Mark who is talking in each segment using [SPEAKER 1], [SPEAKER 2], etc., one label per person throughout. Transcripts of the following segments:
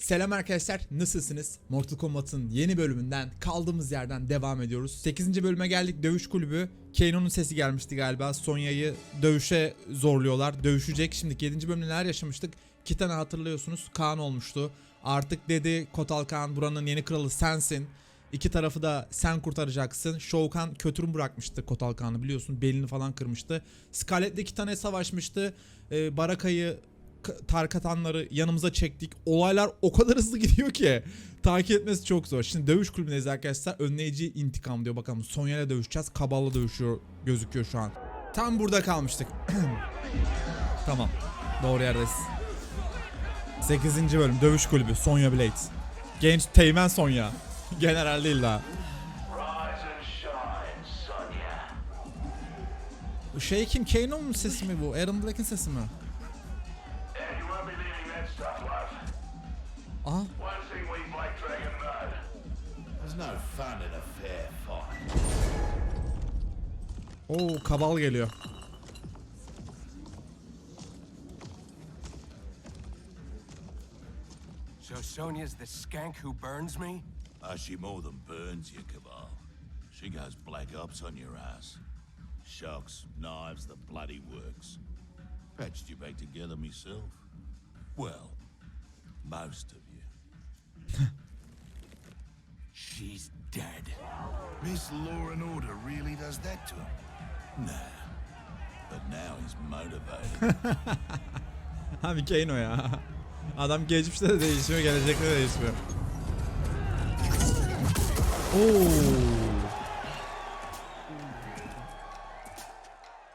[SPEAKER 1] Selam arkadaşlar nasılsınız? Mortal Kombat'ın yeni bölümünden kaldığımız yerden devam ediyoruz. 8. bölüme geldik dövüş kulübü. Kano'nun sesi gelmişti galiba. Sonya'yı dövüşe zorluyorlar. Dövüşecek. Şimdi 7. bölümde neler yaşamıştık? Kitan'ı hatırlıyorsunuz. Kaan olmuştu. Artık dedi Kotal Kaan buranın yeni kralı sensin. İki tarafı da sen kurtaracaksın. Shao Kahn kötürüm bırakmıştı Kotal Kaan'ı biliyorsun. Belini falan kırmıştı. Scarlett'le Kitan'e savaşmıştı. Ee, Baraka'yı Tarkatanları yanımıza çektik. Olaylar o kadar hızlı gidiyor ki takip etmesi çok zor. Şimdi dövüş kulübündeyiz arkadaşlar. Önleyici intikam diyor. Bakalım Sonya ile dövüşeceğiz. Kabal'la dövüşüyor gözüküyor şu an. Tam burada kalmıştık. tamam. Doğru yerdeyiz. 8. bölüm dövüş kulübü Sonya Blade. Genç Teğmen Sonya. General değil daha. Şey kim? Kano'nun sesi mi bu? Aaron Black'in sesi mi? Kabal geliyor.
[SPEAKER 2] So Sonia's the skank who burns me?
[SPEAKER 3] Uh, she more than burns you, Cabal. She goes black ops on your ass. Shocks, knives, the bloody works. Patched you back together myself. Well, most of you.
[SPEAKER 2] She's dead.
[SPEAKER 4] Miss Law and Order really does that to him.
[SPEAKER 3] Nah. But now he's motivated.
[SPEAKER 1] Abi Kano ya. Adam geçmişte de değişmiyor, gelecekte de değişmiyor. Oo.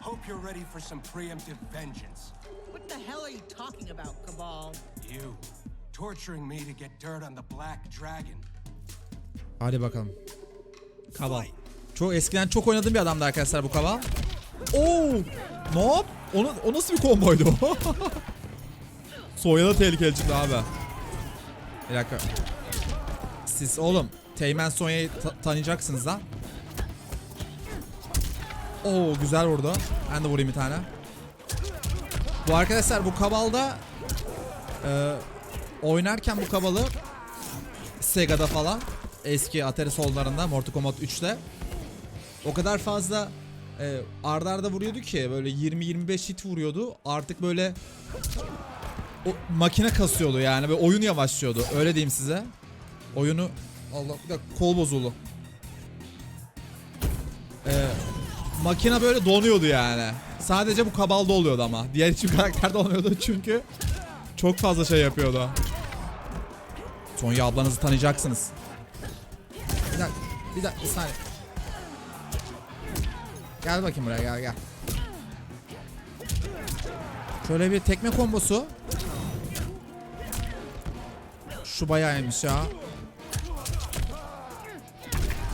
[SPEAKER 2] Hope you're ready for some preemptive vengeance.
[SPEAKER 5] What the hell are you talking about, Cabal?
[SPEAKER 2] You, torturing me to get dirt on the Black Dragon.
[SPEAKER 1] Hadi bakalım. Kabal. Çok eskiden çok oynadığım bir adamdı arkadaşlar bu Kabal. Oo! Ne yap? O, o nasıl bir komboydu? Soyada tehlikeli çıktı abi. Bir dakika. Siz oğlum Teğmen Sonya'yı ta- tanıyacaksınız lan. Oo güzel vurdu. Ben de vurayım bir tane. Bu arkadaşlar bu Kabal'da e, oynarken bu Kabal'ı Sega'da falan eski Atari sollarında Mortal Kombat 3'te o kadar fazla e, arda arda vuruyordu ki böyle 20-25 hit vuruyordu. Artık böyle o makine kasıyordu yani ve oyun yavaşlıyordu. Öyle diyeyim size. Oyunu Allah bir dakika kol bozuldu. E, makine böyle donuyordu yani. Sadece bu kabalda oluyordu ama. Diğer hiçbir karakterde olmuyordu çünkü çok fazla şey yapıyordu. Sonya ablanızı tanıyacaksınız. Bir dakika, bir dakika, bir saniye. Gel bakayım buraya, gel gel. Şöyle bir tekme kombosu. Şu bayağı iyiymiş ya.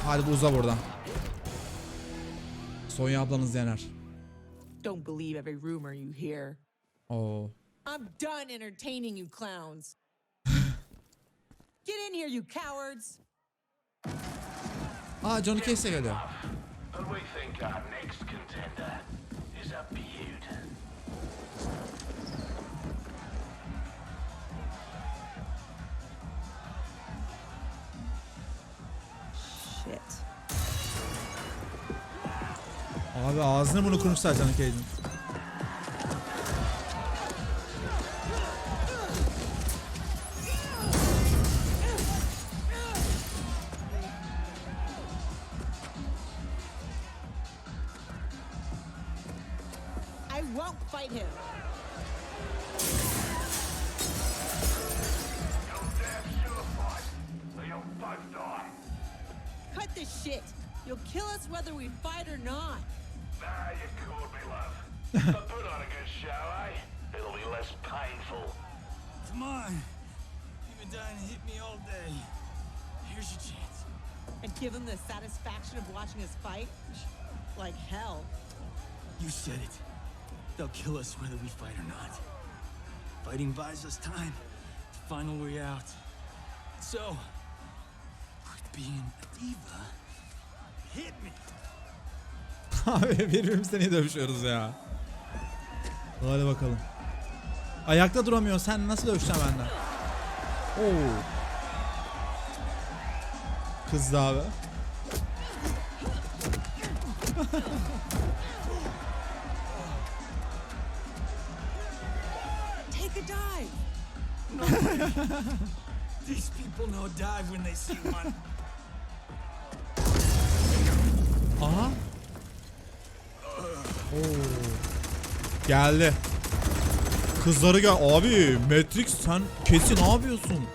[SPEAKER 1] Hadi bu uza buradan. Sonya ablanız yener.
[SPEAKER 5] Don't believe every rumor you hear.
[SPEAKER 1] Oo.
[SPEAKER 5] I'm done entertaining you clowns. Get in here, you cowards!
[SPEAKER 1] Aa Johnny Case geliyor.
[SPEAKER 3] And we think our next contender is a beaut.
[SPEAKER 5] Shit.
[SPEAKER 1] Abi ağzını bunu kurmuşlar Johnny Cage'in.
[SPEAKER 3] Painful.
[SPEAKER 6] Come on. You've been dying to hit me all day. Here's your chance.
[SPEAKER 5] And give them the satisfaction of watching us fight? Like hell.
[SPEAKER 6] You said it. They'll kill us whether we fight or not. Fighting buys us time to find a way out. So, with being a diva, hit me.
[SPEAKER 1] Abi birbirimizle niye dövüşüyoruz ya? Hadi bakalım. Ayakta duramıyorsun. Sen nasıl dövüşeceksin benden? Oo. Kızdı abi.
[SPEAKER 5] Take a dive.
[SPEAKER 6] These people know dive when they see one.
[SPEAKER 1] Aha. Oo. Geldi. Kızları gel. Abi Matrix sen kesin ne yapıyorsun?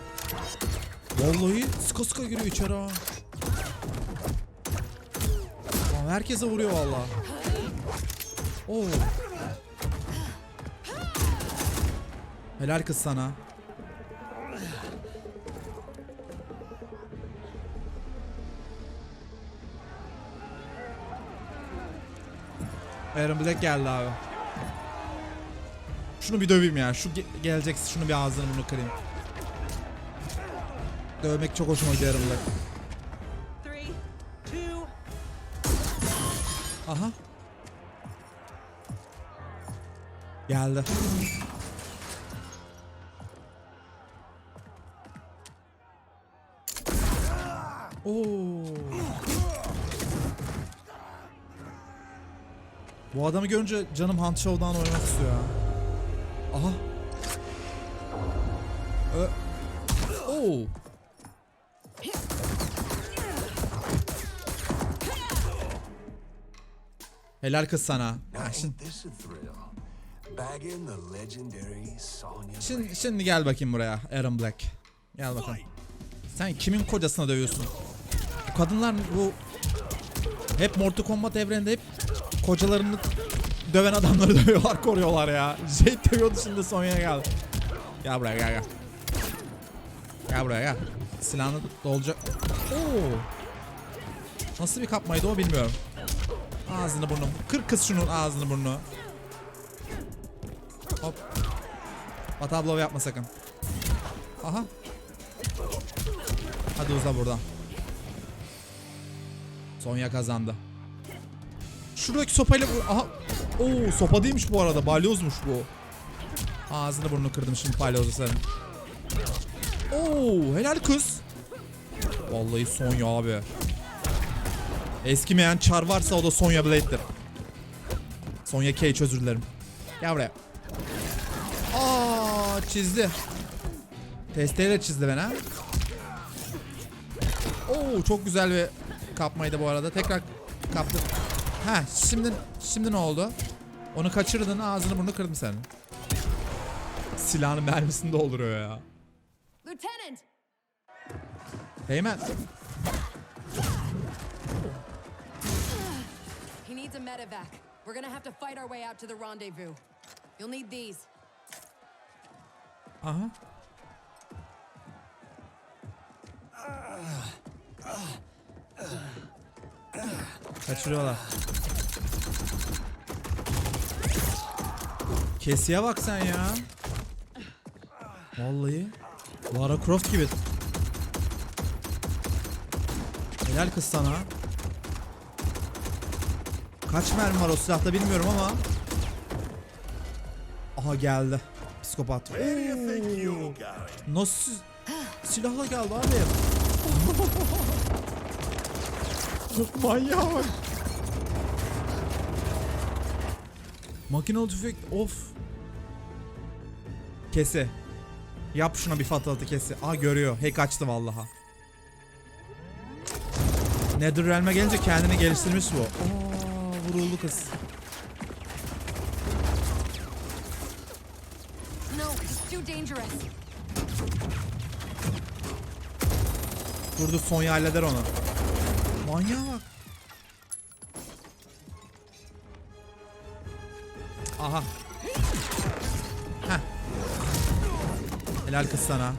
[SPEAKER 1] Vallahi sıka sıka giriyor içeri ha. Lan herkese vuruyor vallahi. Oo. Helal kız sana. Aaron Black geldi abi. Şunu bir döveyim ya. Şu ge- gelecek şunu bir ağzını bunu kırayım. Dövmek çok hoşuma.
[SPEAKER 5] Three, two,
[SPEAKER 1] Aha. Geldi. Oo. Bu adamı görünce canım Hunt Show'dan oynamak istiyor ya. Aha. Ö Oo. Helal kız sana. Şimdi, şimdi, şimdi gel bakayım buraya Aaron Black. Gel bakalım. Sen kimin kocasına dövüyorsun? Bu kadınlar bu hep Mortal Kombat evreninde hep kocalarını döven adamları dövüyorlar, koruyorlar ya. Jade dövüyordu şimdi Sonya'ya geldi. Gel buraya gel gel. Gel buraya gel. Silahını dolacak. Oo. Nasıl bir kapmaydı o bilmiyorum. Ağzını burnunu. Kır kız şunun ağzını burnunu. Hop. Hata blow yapma sakın. Aha. Hadi uza buradan. Sonya kazandı. Şuradaki sopayla vur. Aha. Oo sopa değilmiş bu arada. Balyozmuş bu. Ağzını burnunu kırdım şimdi balyozla senin. Oo helal kız. Vallahi Sonya abi. Eskimeyen çar varsa o da Sonya Blade'dir. Sonya Cage özür dilerim. Gel buraya. Aa çizdi. Testeyle çizdi beni ha. Oo çok güzel bir kapmaydı bu arada. Tekrar kaptı. Ha şimdi şimdi ne oldu? Onu kaçırdın ağzını burnunu kırdım senin. Silahın mermisini dolduruyor ya.
[SPEAKER 5] Lieutenant.
[SPEAKER 1] Heymen.
[SPEAKER 5] He needs a medevac. We're gonna have to fight our way out to the rendezvous. You'll need these.
[SPEAKER 1] Aha. Kaçırıyorlar. Kesiye bak sen ya. Vallahi. Lara Croft gibi. Helal kız sana. Kaç mermi var o silahta bilmiyorum ama. Aha geldi. Psikopat. Oo. Nasıl silahla geldi abi? Manyağa bak. Makinalı tüfek of. Kese. Yap şuna bir fatalatı kesi. Aa görüyor. Hack açtı vallaha. Netherrealm'e gelince kendini geliştirmiş bu. Aa vuruldu kız.
[SPEAKER 5] No, it's too dangerous.
[SPEAKER 1] Durdu Sonya halleder onu. Manyağa bak. Aha. Heh. Helal kız sana.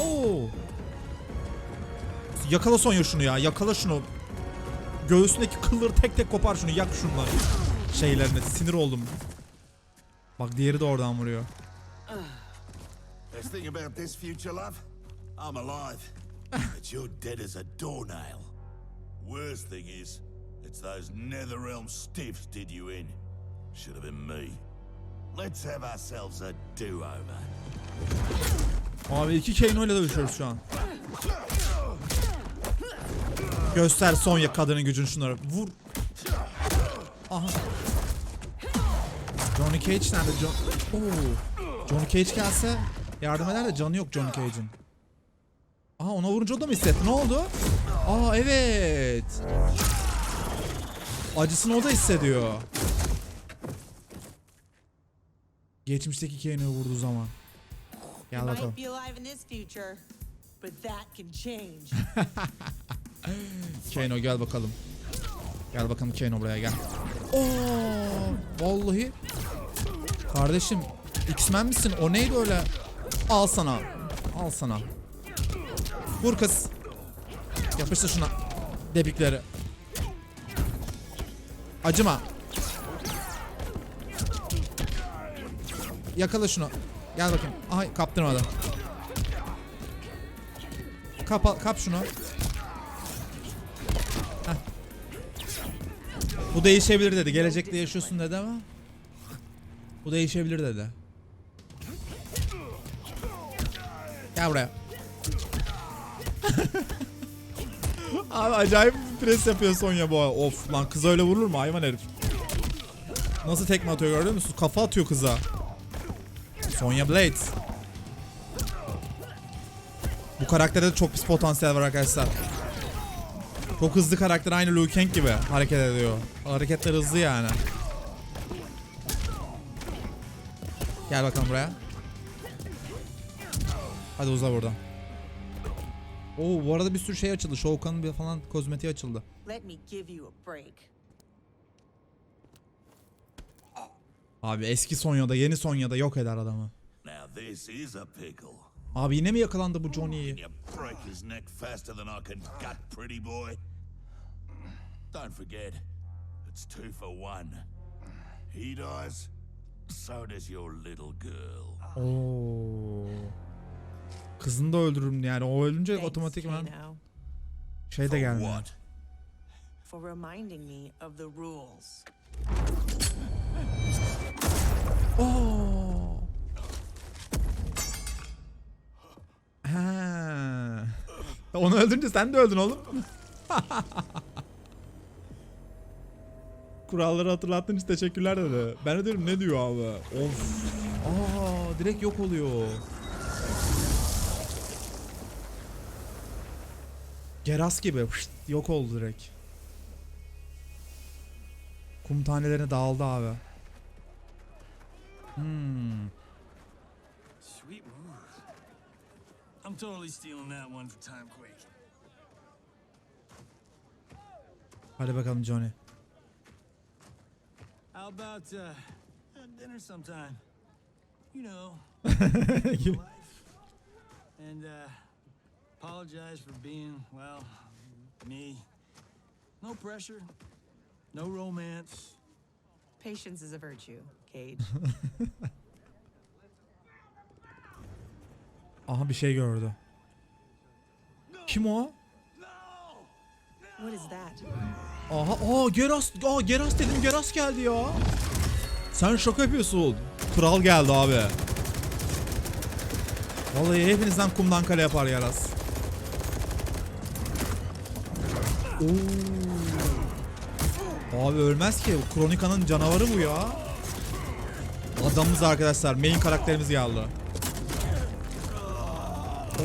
[SPEAKER 1] Oo. Yakala Sonya şunu ya. Yakala şunu. Göğsündeki kılları tek tek kopar şunu. Yak şunları. Şeylerini. Sinir oldum. Bak diğeri de oradan vuruyor.
[SPEAKER 3] Best thing about this future, love? I'm alive. But you're dead as a doornail. Worst thing is, it's those Netherrealm stiffs did you in. Should have been me. Let's have ourselves a do-over.
[SPEAKER 1] Abi iki Kano ile dövüşüyoruz şu an. Göster Sonya kadının gücünü şunlara. Vur. Aha. Johnny Cage nerede? John... Oo. Johnny Cage gelse yardım eder de canı yok Johnny Cage'in. Aha ona vurunca o da mı hissetti? Ne oldu? Aa evet. Acısını o da hissediyor. Geçmişteki Kano'yu vurduğu zaman. Gel bakalım. Kano gel bakalım. Gel bakalım Kano buraya gel. Oo, vallahi. Kardeşim X-Men misin? O neydi öyle? Al sana. Al sana. Vur kız. Yapıştır şuna. Debikleri. Acıma. Yakala şunu. Gel bakayım. Ay kaptırmadı. Kap, kap şunu. Bu değişebilir dedi. Gelecekte yaşıyorsun dedi ama. Bu değişebilir dedi. Gel buraya. Abi acayip pres yapıyor Sonya bu. Of lan kız öyle vurulur mu hayvan herif. Nasıl tekme atıyor gördün musun? Kafa atıyor kıza. Sonya Blades. Bu karakterde de çok pis potansiyel var arkadaşlar. Çok hızlı karakter aynı Liu Kang gibi hareket ediyor. Hareketler hızlı yani. Gel bakalım buraya. Hadi uza buradan. Oo bu arada bir sürü şey açıldı. Bir falan kozmetiği açıldı.
[SPEAKER 5] Let me give you a break.
[SPEAKER 1] Abi eski Sonya'da yeni Sonya'da yok eder adamı.
[SPEAKER 3] Now this is a pickle.
[SPEAKER 1] Abi yine mi yakalandı bu Johnny'yi?
[SPEAKER 3] You break his neck faster than I can gut, pretty boy. Don't forget, it's two for one. He dies, so does your little girl.
[SPEAKER 1] Oo. Kızını da öldürürüm yani. O ölünce
[SPEAKER 5] Thanks,
[SPEAKER 1] otomatikman
[SPEAKER 5] Kano,
[SPEAKER 1] şey de gelmiyor.
[SPEAKER 5] for reminding me of the rules.
[SPEAKER 1] Oo. Ha. Onu öldürünce sen de öldün oğlum. Kuralları hatırlattığın için teşekkürler dedi. Ben de diyorum ne diyor abi? Of. Aa, direkt yok oluyor. Geras gibi fışt, yok oldu direkt. Kum tanelerine dağıldı abi. Hmm.
[SPEAKER 6] Sweet move. I'm totally stealing that one for Timequake.
[SPEAKER 1] Hadi bakalım Johnny.
[SPEAKER 6] How about uh, uh, dinner sometime? You know, life. And uh, apologize for being, well, me. No pressure, no romance.
[SPEAKER 5] Patience is a virtue, Cage.
[SPEAKER 1] Aha bir şey gördü. Kim o?
[SPEAKER 5] what is that?
[SPEAKER 1] Aha aa Geras aa Geras dedim Geras geldi ya. Sen şaka yapıyorsun. Kral geldi abi. Vallahi hepinizden kumdan kale yapar Geras. Oo. Abi ölmez ki. Kronika'nın canavarı bu ya. Adamımız arkadaşlar. Main karakterimiz geldi. Oo.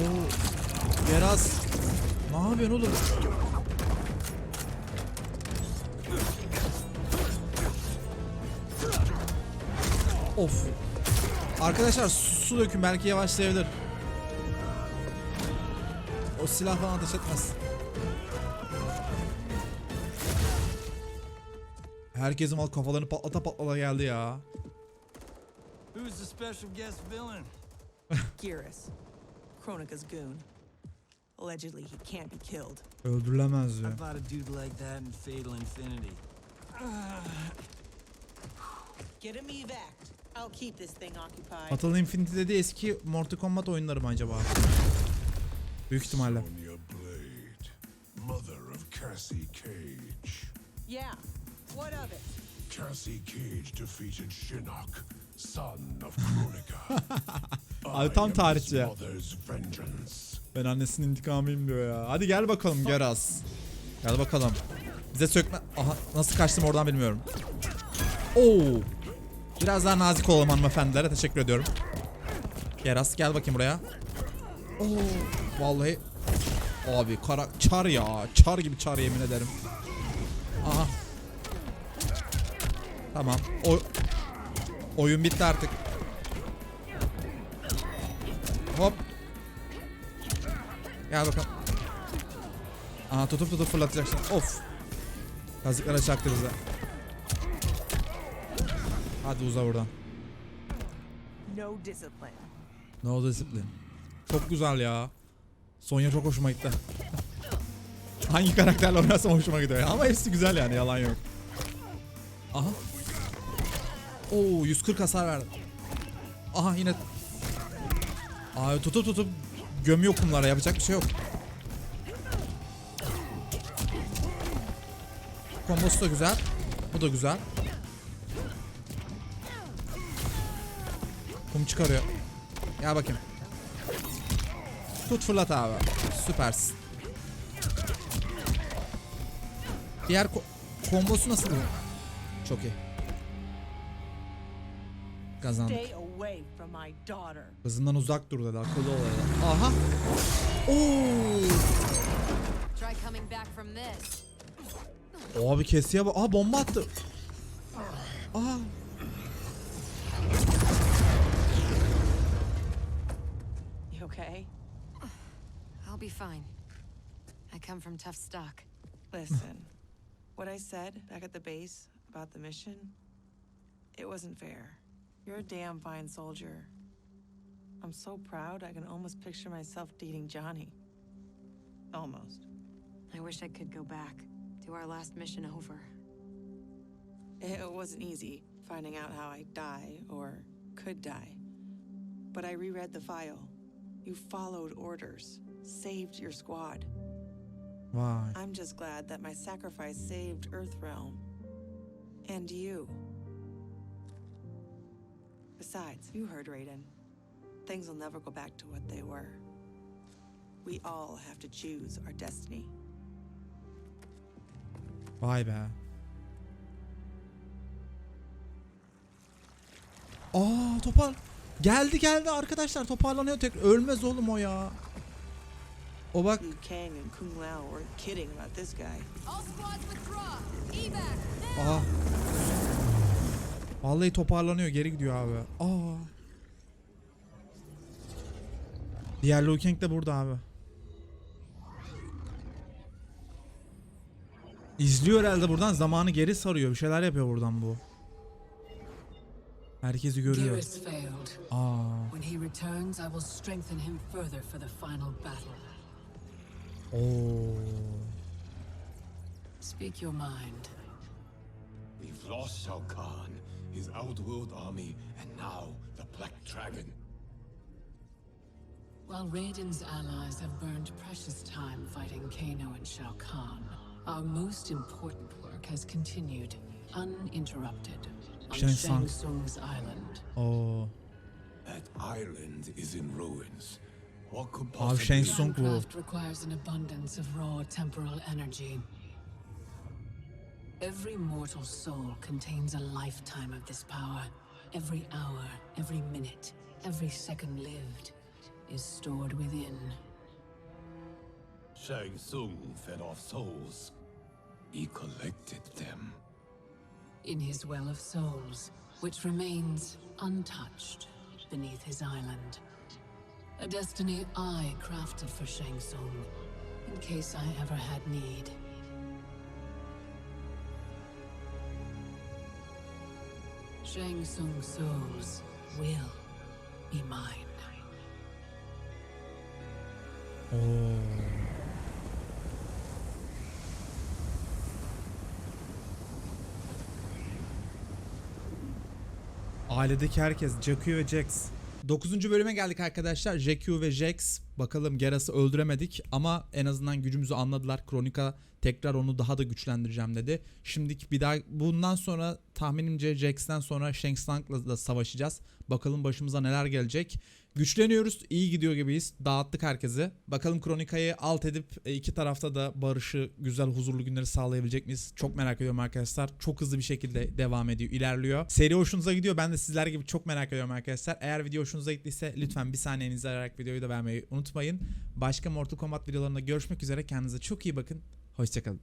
[SPEAKER 1] Geras. Ne yapıyorsun oğlum? Of. Arkadaşlar su, su dökün belki yavaşlayabilir. O silah falan ateş etmez. Herkesin mal kafalarını patlata patlata geldi ya.
[SPEAKER 6] Who's the special guest villain?
[SPEAKER 5] Geras, Kronika's goon. Allegedly, he can't be killed.
[SPEAKER 1] Öldürülemez
[SPEAKER 6] I
[SPEAKER 1] diyor.
[SPEAKER 6] fought a dude like that in Fatal Infinity.
[SPEAKER 5] Get him evac. I'll keep this thing occupied.
[SPEAKER 1] Fatal Infinity dediği eski Mortal Kombat oyunları mı acaba? Büyük ihtimalle.
[SPEAKER 4] Sonya Blade, mother of Cassie Cage.
[SPEAKER 5] Yeah. What of it?
[SPEAKER 4] Cassie Cage defeated Shinnok, son of Kronika.
[SPEAKER 1] Abi tam tarihçi ya. Ben annesinin intikamıyım diyor ya. Hadi gel bakalım Geras. Gel bakalım. Bize sökme... Aha nasıl kaçtım oradan bilmiyorum. Oo. Biraz daha nazik olalım hanımefendilere. Teşekkür ediyorum. Geras gel bakayım buraya. Oo. Vallahi. Abi kara çar ya. Çar gibi çar yemin ederim. Aha. Tamam. O oyun bitti artık. Hop. Gel bakalım. Aha tutup tutup fırlatacak şimdi. Of. Kazıklara çaktı bize. Hadi uza buradan.
[SPEAKER 5] No discipline.
[SPEAKER 1] No discipline. Çok güzel ya. Sonya çok hoşuma gitti. Hangi karakterle oynarsam hoşuma gidiyor. Ama hepsi güzel yani yalan yok. Aha. Oo 140 hasar verdi. Aha yine. Abi tutup tutup gömüyor kumlara yapacak bir şey yok. Kombosu da güzel. Bu da güzel. Kum çıkarıyor. Gel bakayım. Tut fırlat abi. Süpersin. Diğer ko- kombosu nasıl bu? Çok iyi. Kazandık.
[SPEAKER 5] Stay away from my daughter.
[SPEAKER 1] Kızından uzak dur dedi. Akıllı ol dedi. Aha. Oo.
[SPEAKER 7] Try coming back from this.
[SPEAKER 1] Abi kesiye bak. Aa bomba attı.
[SPEAKER 5] You okay?
[SPEAKER 7] I'll be fine. I come from tough stock.
[SPEAKER 8] Listen, what I said back at the base about the mission, it wasn't fair. You're a damn fine soldier. I'm so proud I can almost picture myself dating Johnny. Almost.
[SPEAKER 7] I wish I could go back. to our last mission over.
[SPEAKER 8] It wasn't easy finding out how I die or could die. But I reread the file. You followed orders, saved your squad.
[SPEAKER 1] Vay.
[SPEAKER 8] I'm just glad that my sacrifice saved Earthrealm. And you. Besides, you heard Raiden. Things will never go back to what they were. We all have to choose our destiny.
[SPEAKER 1] Vay be. Aa topar. Geldi geldi arkadaşlar toparlanıyor tekrar. Ölmez oğlum o ya. O bak
[SPEAKER 8] Liu Kang and Kung Lao weren't kidding about this guy.
[SPEAKER 7] All squads withdraw. Evac.
[SPEAKER 1] Aha. Vallahi toparlanıyor geri gidiyor abi. Aa. Diğer Liu Kang de burada abi. İzliyor herhalde buradan zamanı geri sarıyor. Bir şeyler yapıyor buradan bu. Herkesi görüyor. Aa.
[SPEAKER 9] When he returns, I will strengthen him further for the final battle.
[SPEAKER 1] Oo.
[SPEAKER 9] Speak your mind.
[SPEAKER 10] We've lost Shao Kahn, his outworld army, and now the Black Dragon.
[SPEAKER 9] While Raiden's allies have burned precious time fighting Kano and Shao Kahn, our most important work has continued, uninterrupted, on
[SPEAKER 1] Shang
[SPEAKER 9] Shang Tsung's island.
[SPEAKER 1] Oh.
[SPEAKER 10] That island is in ruins. What could
[SPEAKER 1] Abi
[SPEAKER 10] possibly...
[SPEAKER 1] Shang Tsung bu.
[SPEAKER 9] Handcraft requires an abundance of raw temporal energy. Every mortal soul contains a lifetime of this power. Every hour, every minute, every second lived is stored within.
[SPEAKER 10] Shang Tsung fed off souls. He collected them.
[SPEAKER 9] in his well of souls, which remains untouched beneath his island. A destiny I crafted for Shang Tsung, in case I ever had need. Shang Tsung's souls will be mine.
[SPEAKER 1] Oo. Ailedeki herkes Jakku ve Jax. 9. bölüme geldik arkadaşlar. Jakku ve Jax. Bakalım Geras'ı öldüremedik ama en azından gücümüzü anladılar. Kronika tekrar onu daha da güçlendireceğim dedi. Şimdiki bir daha bundan sonra tahminimce Jax'ten sonra Shang Tsung'la da savaşacağız. Bakalım başımıza neler gelecek. Güçleniyoruz. iyi gidiyor gibiyiz. Dağıttık herkesi. Bakalım Kronika'yı alt edip e, iki tarafta da barışı, güzel, huzurlu günleri sağlayabilecek miyiz? Çok merak ediyorum arkadaşlar. Çok hızlı bir şekilde devam ediyor, ilerliyor. Seri hoşunuza gidiyor. Ben de sizler gibi çok merak ediyorum arkadaşlar. Eğer video hoşunuza gittiyse lütfen bir saniyenizi ayırarak videoyu da beğenmeyi unutmayın. Başka Mortal Kombat videolarında görüşmek üzere. Kendinize çok iyi bakın. Hoşçakalın.